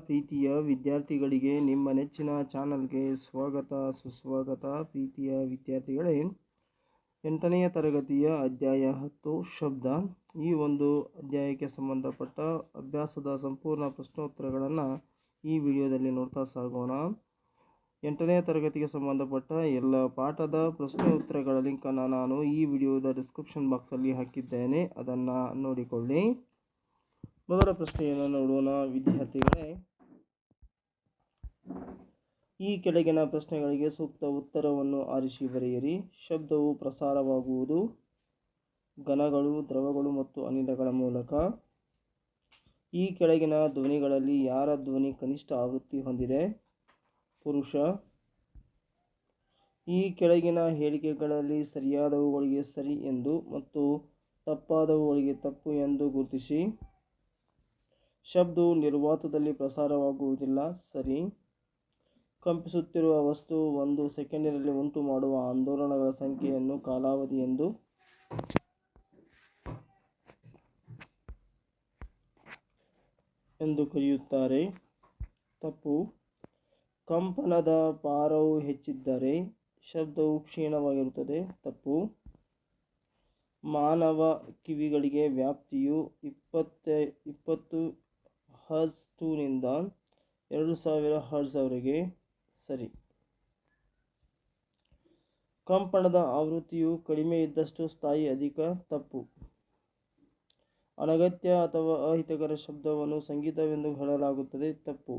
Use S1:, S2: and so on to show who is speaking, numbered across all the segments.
S1: ಪ್ರೀತಿಯ ವಿದ್ಯಾರ್ಥಿಗಳಿಗೆ ನಿಮ್ಮ ನೆಚ್ಚಿನ ಚಾನಲ್ಗೆ ಸ್ವಾಗತ, ಸುಸ್ವಾಗತ. ಪ್ರೀತಿಯ ವಿದ್ಯಾರ್ಥಿಗಳೇ, ಎಂಟನೆಯ ತರಗತಿಯ ಅಧ್ಯಾಯ ಹತ್ತು ಶಬ್ದ. ಈ ಒಂದು ಅಧ್ಯಾಯಕ್ಕೆ ಸಂಬಂಧಪಟ್ಟ ಅಭ್ಯಾಸದ ಸಂಪೂರ್ಣ ಪ್ರಶ್ನೋತ್ತರಗಳನ್ನು ಈ ವಿಡಿಯೋದಲ್ಲಿ ನೋಡ್ತಾ ಸಾಗೋಣ. ಎಂಟನೆಯ ತರಗತಿಗೆ ಸಂಬಂಧಪಟ್ಟ ಎಲ್ಲ ಪಾಠದ ಪ್ರಶ್ನೋತ್ತರಗಳ ಲಿಂಕನ್ನು ನಾನು ಈ ವಿಡಿಯೋದ ಡಿಸ್ಕ್ರಿಪ್ಷನ್ ಬಾಕ್ಸಲ್ಲಿ ಹಾಕಿದ್ದೇನೆ. ಅದನ್ನು ನೋಡಿಕೊಳ್ಳಿ. ಮೊದಲ ಪ್ರಶ್ನೆಯನ್ನು ನೋಡೋಣ, ವಿದ್ಯಾರ್ಥಿಗಳೇ. ಈ ಕೆಳಗಿನ ಪ್ರಶ್ನೆಗಳಿಗೆ ಸೂಕ್ತ ಉತ್ತರವನ್ನು ಆರಿಸಿ ಬರೆಯಿರಿ. ಶಬ್ದವು ಪ್ರಸಾರವಾಗುವುದು, ಘನಗಳು, ದ್ರವಗಳು ಮತ್ತು ಅನಿಲಗಳ ಮೂಲಕ. ಈ ಕೆಳಗಿನ ಧ್ವನಿಗಳಲ್ಲಿ ಯಾರ ಧ್ವನಿ ಕನಿಷ್ಠ ಆವೃತ್ತಿ ಹೊಂದಿದೆ? ಪುರುಷ. ಈ ಕೆಳಗಿನ ಹೇಳಿಕೆಗಳಲ್ಲಿ ಸರಿಯಾದವುಗಳಿಗೆ ಸರಿ ಎಂದು ಮತ್ತು ತಪ್ಪಾದವುಗಳಿಗೆ ತಪ್ಪು ಎಂದು ಗುರುತಿಸಿ. ಶಬ್ದವು ನಿರ್ವಾತದಲ್ಲಿ ಪ್ರಸಾರವಾಗುವುದಿಲ್ಲ, ಸರಿ. ಕಂಪಿಸುತ್ತಿರುವ ವಸ್ತು ಒಂದು ಸೆಕೆಂಡಿನಲ್ಲಿ ಉಂಟುಮಾಡುವ ಆಂದೋಲನಗಳ ಸಂಖ್ಯೆಯನ್ನು ಕಾಲಾವಧಿ ಎಂದು ಎಂದು ಕರೆಯುತ್ತಾರೆ. ತಪ್ಪು. ಕಂಪನದ ಪಾರವು ಹೆಚ್ಚಿದ್ದರೆ ಶಬ್ದವು ಕ್ಷೀಣವಾಗಿರುತ್ತದೆ. ತಪ್ಪು. ಮಾನವ ಕಿವಿಗಳಿಗೆ ವ್ಯಾಪ್ತಿಯು ಇಪ್ಪತ್ತ, ಇಪ್ಪತ್ತು ಹರ್ಟ್ಜ್ ಟೂನಿಂದ ಎರಡು ಸಾವಿರ ಹರ್ಟ್ಜ್ವರೆಗೆ ಸರಿ. ಕಂಪನದ ಆವೃತ್ತಿಯು ಕಡಿಮೆ ಇದ್ದಷ್ಟು ಸ್ಥಾಯಿ ಅಧಿಕ ತಪ್ಪು. ಅನಗತ್ಯ ಅಥವಾ ಅಹಿತಕರ ಶಬ್ದವನ್ನು ಸಂಗೀತವೆಂದು ಹೇಳಲಾಗುತ್ತದೆ, ತಪ್ಪು.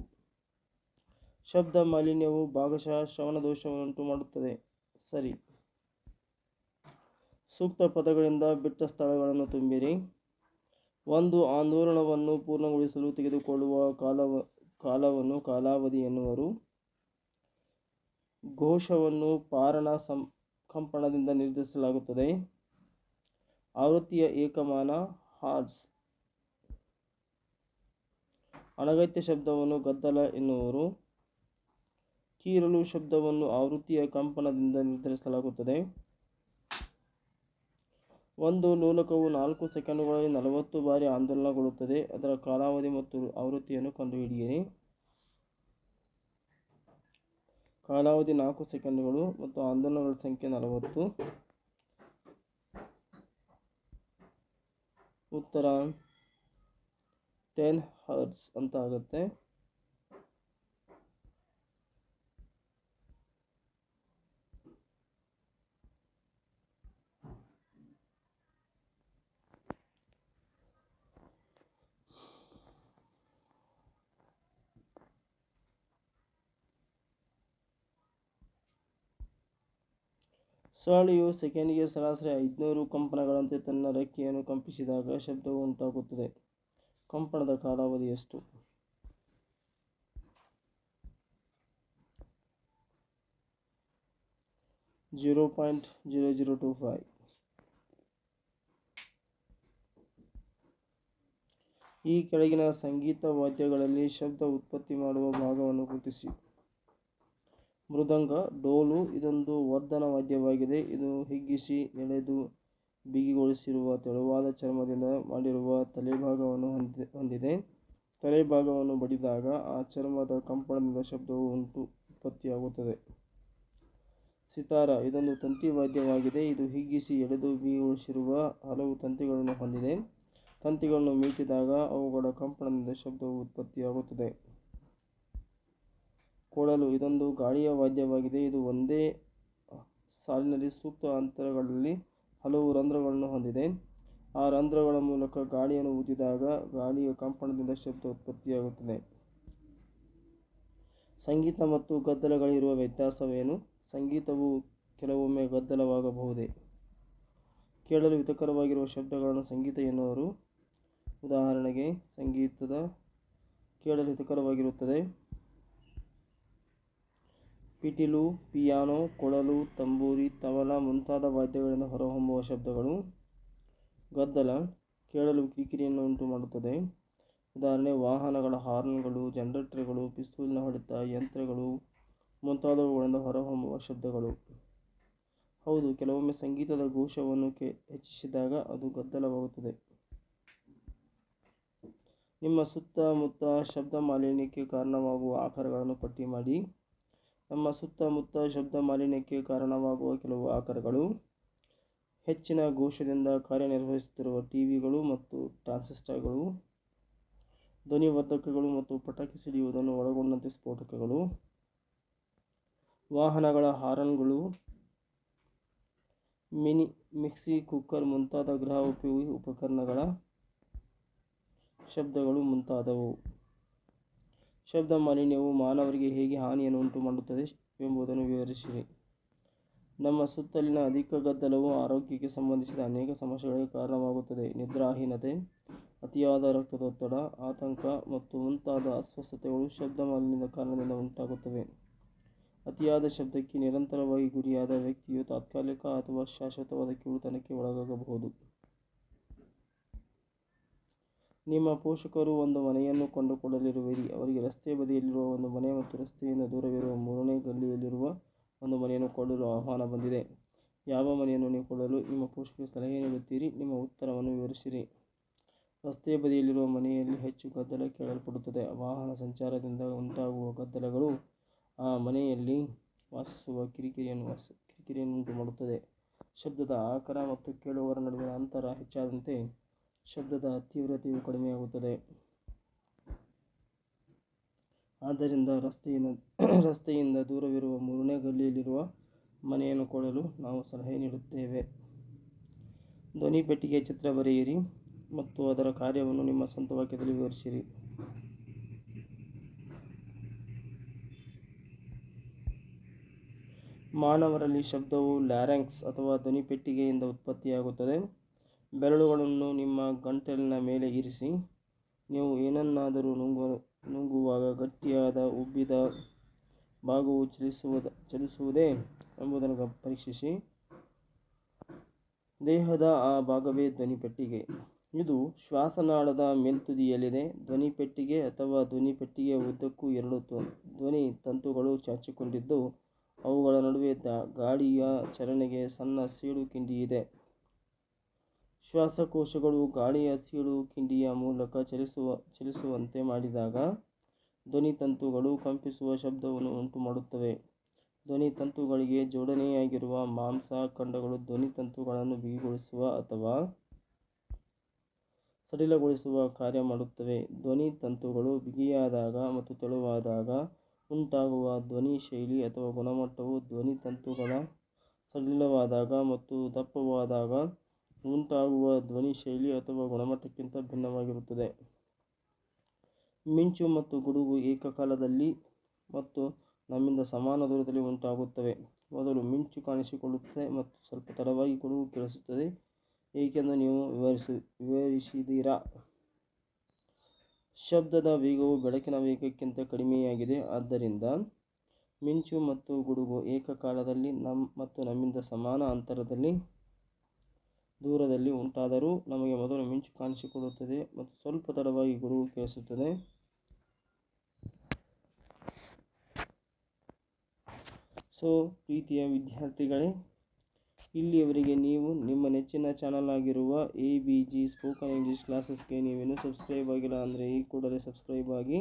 S1: ಶಬ್ದ ಮಾಲಿನ್ಯವು ಭಾಗಶಃ ಶ್ರವಣದೋಷವನ್ನುಂಟು ಮಾಡುತ್ತದೆ, ಸರಿ. ಸೂಕ್ತ ಪದಗಳಿಂದ ಬಿಟ್ಟ ಸ್ಥಳಗಳನ್ನು ತುಂಬಿರಿ. ಒಂದು ಆಂದೋಲನವನ್ನು ಪೂರ್ಣಗೊಳಿಸಲು ತೆಗೆದುಕೊಳ್ಳುವ ಕಾಲವ, ಕಾಲವನ್ನು ಕಾಲಾವಧಿ ಎನ್ನುವರು. ಘೋಷವನ್ನು ಪಾರಣ ಸಂ, ಕಂಪನದಿಂದ ನಿರ್ಧರಿಸಲಾಗುತ್ತದೆ. ಆವೃತ್ತಿಯ ಏಕಮಾನ ಹಾರ್ಟ್ಸ್ ಅನಗತ್ಯ ಶಬ್ದವನ್ನು ಗದ್ದಲ ಎನ್ನುವರು. ಕೀರಲು ಶಬ್ದವನ್ನು ಆವೃತ್ತಿಯ ಕಂಪನದಿಂದ ನಿರ್ಧರಿಸಲಾಗುತ್ತದೆ. ಒಂದು ಲೋಲಕವು ನಾಲ್ಕು ಸೆಕೆಂಡುಗಳಲ್ಲಿ ನಲವತ್ತು ಬಾರಿ ಆಂದೋಲನಗೊಳ್ಳುತ್ತದೆ. ಅದರ ಕಾಲಾವಧಿ ಮತ್ತು ಆವೃತ್ತಿಯನ್ನು ಕಂಡುಹಿಡಿಯಿರಿ. ಕಾಲಾವಧಿ ನಾಲ್ಕು ಸೆಕೆಂಡುಗಳು ಮತ್ತು ಆಂದೋಲನಗಳ ಸಂಖ್ಯೆ ನಲವತ್ತು. ಉತ್ತರ. ಟೆನ್ ಹರ್ಸ್ ಅಂತ ಆಗುತ್ತೆ. ಸೊಳ್ಳೆಯು ಸೆಕೆಂಡಿಗೆ ಸರಾಸರಿ ಐದುನೂರು ಕಂಪನಗಳಂತೆ ತನ್ನ ರೆಕ್ಕೆಯನ್ನು ಕಂಪಿಸಿದಾಗ ಶಬ್ದವು ಉಂಟಾಗುತ್ತದೆ. ಕಂಪನದ ಕಾಲಾವಧಿ ಎಷ್ಟು? Zero point zero zero two five. ಈ ಕೆಳಗಿನ ಸಂಗೀತ ವಾದ್ಯಗಳಲ್ಲಿ ಶಬ್ದ ಉತ್ಪತ್ತಿ ಮಾಡುವ ಭಾಗವನ್ನು ಗುರುತಿಸಿ. ಮೃದಂಗ, ಡೋಲು ಇದೊಂದು ವರ್ಧನ ವಾದ್ಯವಾಗಿದೆ. ಇದು ಹಿಗ್ಗಿಸಿ ಎಳೆದು ಬಿಗಿಗೊಳಿಸಿರುವ ತೆಳುವಾದ ಚರ್ಮದಿಂದ ಮಾಡಿರುವ ತಲೆಭಾಗವನ್ನು ಹೊಂದಿದೆ. ತಲೆಭಾಗವನ್ನು ಬಡಿದಾಗ ಆ ಚರ್ಮದ ಕಂಪನದಿಂದ ಶಬ್ದವು ಉಂಟು, ಉತ್ಪತ್ತಿಯಾಗುತ್ತದೆ. ಸಿತಾರ, ಇದೊಂದು ತಂತಿ ವಾದ್ಯವಾಗಿದೆ. ಇದು ಹಿಗ್ಗಿಸಿ ಎಳೆದು ಬಿಗಿಗೊಳಿಸಿರುವ ಹಲವು ತಂತಿಗಳನ್ನು ಹೊಂದಿದೆ. ತಂತಿಗಳನ್ನು ಮೀಟಿದಾಗ ಅವುಗಳ ಕಂಪನದಿಂದ ಶಬ್ದವು ಉತ್ಪತ್ತಿಯಾಗುತ್ತದೆ. ಕೊಳಲು ಇದೊಂದು ಗಾಳಿಯ ವಾದ್ಯವಾಗಿದೆ. ಇದು ಒಂದೇ ಸಾಲಿನಲ್ಲಿ ಸೂಕ್ತ ಅಂತರಗಳಲ್ಲಿ ಹಲವು ರಂಧ್ರಗಳನ್ನು ಹೊಂದಿದೆ. ಆ ರಂಧ್ರಗಳ ಮೂಲಕ ಗಾಳಿಯನ್ನು ಊದಿದಾಗ ಗಾಳಿಯ ಕಂಪನದಿಂದ ಶಬ್ದ ಉತ್ಪತ್ತಿಯಾಗುತ್ತದೆ. ಸಂಗೀತ ಮತ್ತು ಗದ್ದಲಗಳಿರುವ ವ್ಯತ್ಯಾಸವೇನು? ಸಂಗೀತವು ಕೆಲವೊಮ್ಮೆ ಗದ್ದಲವಾಗಬಹುದೇ? ಕೇಳಲು ಹಿತಕರವಾಗಿರುವ ಶಬ್ದಗಳನ್ನು ಸಂಗೀತ ಎನ್ನುವರು. ಉದಾಹರಣೆಗೆ, ಸಂಗೀತದ ಕೇಳಲು ಹಿತಕರವಾಗಿರುತ್ತದೆ. ಪಿಟೀಲು, ಪಿಯಾನೋ, ಕೊಳಲು, ತಂಬೂರಿ, ತಬಲ ಮುಂತಾದ ವಾದ್ಯಗಳಿಂದ ಹೊರಹೊಮ್ಮುವ ಶಬ್ದಗಳು. ಗದ್ದಲ ಕೇಳಲು ಕಿರಿಕಿರಿಯನ್ನು ಉಂಟು ಮಾಡುತ್ತದೆ. ಉದಾಹರಣೆ, ವಾಹನಗಳ ಹಾರ್ನ್ಗಳು, ಜನರೇಟರ್ಗಳು, ಪಿಸ್ತೂಲಿನ ಹೊಡೆತ, ಯಂತ್ರಗಳು ಮುಂತಾದವುಗಳಿಂದ ಹೊರಹೊಮ್ಮುವ ಶಬ್ದಗಳು. ಹೌದು, ಕೆಲವೊಮ್ಮೆ ಸಂಗೀತದ ಘೋಷವನ್ನು ಹೆಚ್ಚಿಸಿದಾಗ ಅದು ಗದ್ದಲವಾಗುತ್ತದೆ. ನಿಮ್ಮ ಸುತ್ತಮುತ್ತ ಶಬ್ದ ಮಾಲಿನ್ಯಕ್ಕೆ ಕಾರಣವಾಗುವ ಆಕಾರಗಳನ್ನು ಪಟ್ಟಿ ಮಾಡಿ. ನಮ್ಮ ಸುತ್ತಮುತ್ತ ಶಬ್ದ ಮಾಲಿನ್ಯಕ್ಕೆ ಕಾರಣವಾಗುವ ಕೆಲವು ಆಕಾರಗಳು, ಹೆಚ್ಚಿನ ಘೋಷದಿಂದ ಕಾರ್ಯನಿರ್ವಹಿಸುತ್ತಿರುವ ಟಿವಿಗಳು ಮತ್ತು ಟ್ರಾನ್ಸಿಸ್ಟರ್ಗಳು ಧ್ವನಿವರ್ಧಕಗಳು ಮತ್ತು ಪಟಾಕಿ ಸಿಡಿಯುವುದನ್ನು ಒಳಗೊಂಡಂತೆ ಸ್ಫೋಟಕಗಳು, ವಾಹನಗಳ ಹಾರನ್ಗಳು, ಮಿನಿ, ಮಿಕ್ಸಿ ಕುಕ್ಕರ್ ಮುಂತಾದ ಗೃಹ ಉಪಯೋಗಿ ಉಪಕರಣಗಳ ಶಬ್ದಗಳು ಮುಂತಾದವು. ಶಬ್ದ ಮಾಲಿನ್ಯವು ಮಾನವರಿಗೆ ಹೇಗೆ ಹಾನಿಯನ್ನು ಉಂಟು ಮಾಡುತ್ತದೆ ಎಂಬುದನ್ನು ವಿವರಿಸಿರಿ ನಮ್ಮ ಸುತ್ತಲಿನ ಅಧಿಕ ಗದ್ದಲವು ಆರೋಗ್ಯಕ್ಕೆ ಸಂಬಂಧಿಸಿದ ಅನೇಕ ಸಮಸ್ಯೆಗಳಿಗೆ ಕಾರಣವಾಗುತ್ತದೆ. ನಿದ್ರಾಹೀನತೆ, ಅತಿಯಾದ ರಕ್ತದೊತ್ತಡ ಆತಂಕ ಮತ್ತು ಮುಂತಾದ ಅಸ್ವಸ್ಥತೆಗಳು ಶಬ್ದ ಮಾಲಿನ್ಯದ ಕಾರಣದಿಂದ ಉಂಟಾಗುತ್ತವೆ. ಅತಿಯಾದ ಶಬ್ದಕ್ಕೆ ನಿರಂತರವಾಗಿ ಗುರಿಯಾದ ವ್ಯಕ್ತಿಯು ತಾತ್ಕಾಲಿಕ ಅಥವಾ ಶಾಶ್ವತವಾದ ಕಿರುತನಕ್ಕೆ ಒಳಗಾಗಬಹುದು. ನಿಮ್ಮ ಪೋಷಕರು ಒಂದು ಮನೆಯನ್ನು ಕೊಂಡುಕೊಳ್ಳಲಿರುವಿರಿ. ಅವರಿಗೆ ರಸ್ತೆಯ ಬದಿಯಲ್ಲಿರುವ ಒಂದು ಮನೆ ಮತ್ತು ರಸ್ತೆಯಿಂದ ದೂರವಿರುವ ಮೂರನೇ ಗಲ್ಲಿಯಲ್ಲಿರುವ ಒಂದು ಮನೆಯನ್ನು ಕೊಳ್ಳಲು ಆಹ್ವಾನ ಬಂದಿದೆ. ಯಾವ ಮನೆಯನ್ನು ನೀವು ಕೊಳ್ಳಲು ನಿಮ್ಮ ಪೋಷಕರಿಗೆ ಸಲಹೆ ನೀಡುತ್ತೀರಿ? ನಿಮ್ಮ ಉತ್ತರವನ್ನು ವಿವರಿಸಿರಿ. ರಸ್ತೆಯ ಬದಿಯಲ್ಲಿರುವ ಮನೆಯಲ್ಲಿ ಹೆಚ್ಚು ಗದ್ದಲ ಕೇಳಲ್ಪಡುತ್ತದೆ. ವಾಹನ ಸಂಚಾರದಿಂದ ಉಂಟಾಗುವ ಗದ್ದಲಗಳು ಆ ಮನೆಯಲ್ಲಿ ವಾಸಿಸುವ ಕಿರಿಕಿರಿಯನ್ನು ವಾಸ ಕಿರಿಕಿರಿಯನ್ನುಂಟು ಮಾಡುತ್ತದೆ ಶಬ್ದದ ಆಕಾರ ಮತ್ತು ಕೇಳುವವರ ನಡುವಿನ ಅಂತರ ಹೆಚ್ಚಾದಂತೆ ಶಬ್ದದ ತೀವ್ರತೆಯು ಕಡಿಮೆಯಾಗುತ್ತದೆ. ಆದ್ದರಿಂದ ರಸ್ತೆಯಿಂದ ರಸ್ತೆಯಿಂದ ದೂರವಿರುವ ಮೂರನೇ ಗಲ್ಲಿಯಲ್ಲಿರುವ ಮನೆಯನ್ನು ಕೊಡಲು ನಾವು ಸಲಹೆ ನೀಡುತ್ತೇವೆ. ಧ್ವನಿ ಪೆಟ್ಟಿಗೆ ಚಿತ್ರ ಬರೆಯಿರಿ ಮತ್ತು ಅದರ ಕಾರ್ಯವನ್ನು ನಿಮ್ಮ ಸ್ವಂತ ವಾಕ್ಯದಲ್ಲಿ ವಿವರಿಸಿರಿ. ಮಾನವರಲ್ಲಿ ಶಬ್ದವು ಲ್ಯಾರೆಂಕ್ಸ್ ಅಥವಾ ಧ್ವನಿ ಪೆಟ್ಟಿಗೆಯಿಂದ ಉತ್ಪತ್ತಿಯಾಗುತ್ತದೆ. ಬೆರಳುಗಳನ್ನು ನಿಮ್ಮ ಗಂಟಲಿನ ಮೇಲೆ ಇರಿಸಿ, ನೀವು ಏನನ್ನಾದರೂ ನುಂಗು ನುಂಗುವಾಗ ಗಟ್ಟಿಯಾದ ಉಬ್ಬಿದ ಭಾಗವು ಚಲಿಸುವುದ, ಚಲಿಸುವುದೇ ಎಂಬುದನ್ನು ಪರೀಕ್ಷಿಸಿ. ದೇಹದ ಆ ಭಾಗವೇ ಧ್ವನಿಪೆಟ್ಟಿಗೆ. ಇದು ಶ್ವಾಸನಾಳದ ಮೇಲ್ತುದಿಯಲ್ಲಿದೆ. ಧ್ವನಿಪೆಟ್ಟಿಗೆ ಅಥವಾ ಧ್ವನಿಪೆಟ್ಟಿಗೆ ಉದ್ದಕ್ಕೂ ಎರಡು ಧ್ವನಿ ತಂತುಗಳು ಚಾಚಿಕೊಂಡಿದ್ದು, ಅವುಗಳ ನಡುವೆ ಗಾಳಿಯ ಚಲನೆಗೆ ಸಣ್ಣ ಸೀಳು ಕಿಂಡಿ ಇದೆ. ಶ್ವಾಸಕೋಶಗಳು, ಗಾಳಿಯ ಸೀಳು ಕಿಂಡಿಯ ಮೂಲಕ ಚಲಿಸುವ, ಚಲಿಸುವಂತೆ ಮಾಡಿದಾಗ ಧ್ವನಿ ತಂತುಗಳು ಕಂಪಿಸುವ ಶಬ್ದವನ್ನು ಉಂಟುಮಾಡುತ್ತವೆ. ಧ್ವನಿ ತಂತುಗಳಿಗೆ ಜೋಡಣೆಯಾಗಿರುವ ಮಾಂಸ ಖಂಡಗಳು ಧ್ವನಿ ತಂತುಗಳನ್ನು ಬಿಗಿಗೊಳಿಸುವ ಅಥವಾ ಸಡಿಲಗೊಳಿಸುವ ಕಾರ್ಯ ಮಾಡುತ್ತವೆ. ಧ್ವನಿ ತಂತುಗಳು ಬಿಗಿಯಾದಾಗ ಮತ್ತು ತೆಳುವಾದಾಗ ಉಂಟಾಗುವ ಧ್ವನಿ ಶೈಲಿ ಅಥವಾ ಗುಣಮಟ್ಟವು ಧ್ವನಿ ತಂತುಗಳ ಸಡಿಲವಾದಾಗ ಮತ್ತು ದಪ್ಪವಾದಾಗ ಉಂಟಾಗುವ ಧ್ವನಿ ಶೈಲಿ ಅಥವಾ ಗುಣಮಟ್ಟಕ್ಕಿಂತ ಭಿನ್ನವಾಗಿರುತ್ತದೆ. ಮಿಂಚು ಮತ್ತು ಗುಡುಗು ಏಕಕಾಲದಲ್ಲಿ ಮತ್ತು ನಮ್ಮಿಂದ ಸಮಾನ ದೂರದಲ್ಲಿ ಉಂಟಾಗುತ್ತವೆ. ಮೊದಲು ಮಿಂಚು ಕಾಣಿಸಿಕೊಳ್ಳುತ್ತದೆ ಮತ್ತು ಸ್ವಲ್ಪ ತಡವಾಗಿ ಗುಡುಗು ಕೇಳಿಸುತ್ತದೆ. ಏಕೆಂದು ನೀವು ವಿವರಿಸಿ, ವಿವರಿಸಿದ್ದೀರಾ? ಶಬ್ದದ ವೇಗವು ಬೆಳಕಿನ ವೇಗಕ್ಕಿಂತ ಕಡಿಮೆಯಾಗಿದೆ. ಆದ್ದರಿಂದ ಮಿಂಚು ಮತ್ತು ಗುಡುಗು ಏಕಕಾಲದಲ್ಲಿ ನಮ್ಮ ಮತ್ತು ನಮ್ಮಿಂದ ಸಮಾನ ಅಂತರದಲ್ಲಿ ದೂರದಲ್ಲಿ ಉಂಟಾದರೂ ನಮಗೆ ಮೊದಲು ಮಿಂಚು ಕಾಣಿಸಿಕೊಳ್ಳುತ್ತದೆ ಮತ್ತು ಸ್ವಲ್ಪ ತಡವಾಗಿ ಗುಡುಗು ಕೇಳಿಸುತ್ತದೆ. ಸೊ, ಪ್ರೀತಿಯ ವಿದ್ಯಾರ್ಥಿಗಳೇ, ಇಲ್ಲಿಯವರೆಗೆ ನೀವು ನಿಮ್ಮ ನೆಚ್ಚಿನ ಚಾನಲ್ ಆಗಿರುವ A B G spoken English ಕ್ಲಾಸಸ್ಗೆ ನೀವೇನು ಸಬ್ಸ್ಕ್ರೈಬ್ ಆಗಿಲ್ಲ ಅಂದರೆ ಈ ಕೂಡಲೇ ಸಬ್ಸ್ಕ್ರೈಬ್ ಆಗಿ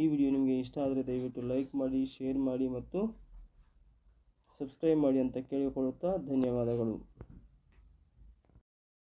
S1: ಈ ವಿಡಿಯೋ ನಿಮಗೆ ಇಷ್ಟ ಆದರೆ ದಯವಿಟ್ಟು ಲೈಕ್ ಮಾಡಿ, ಶೇರ್ ಮಾಡಿ ಮತ್ತು ಸಬ್ಸ್ಕ್ರೈಬ್ ಮಾಡಿ ಅಂತ ಕೇಳಿಕೊಳ್ಳುತ್ತಾ ಧನ್ಯವಾದಗಳು.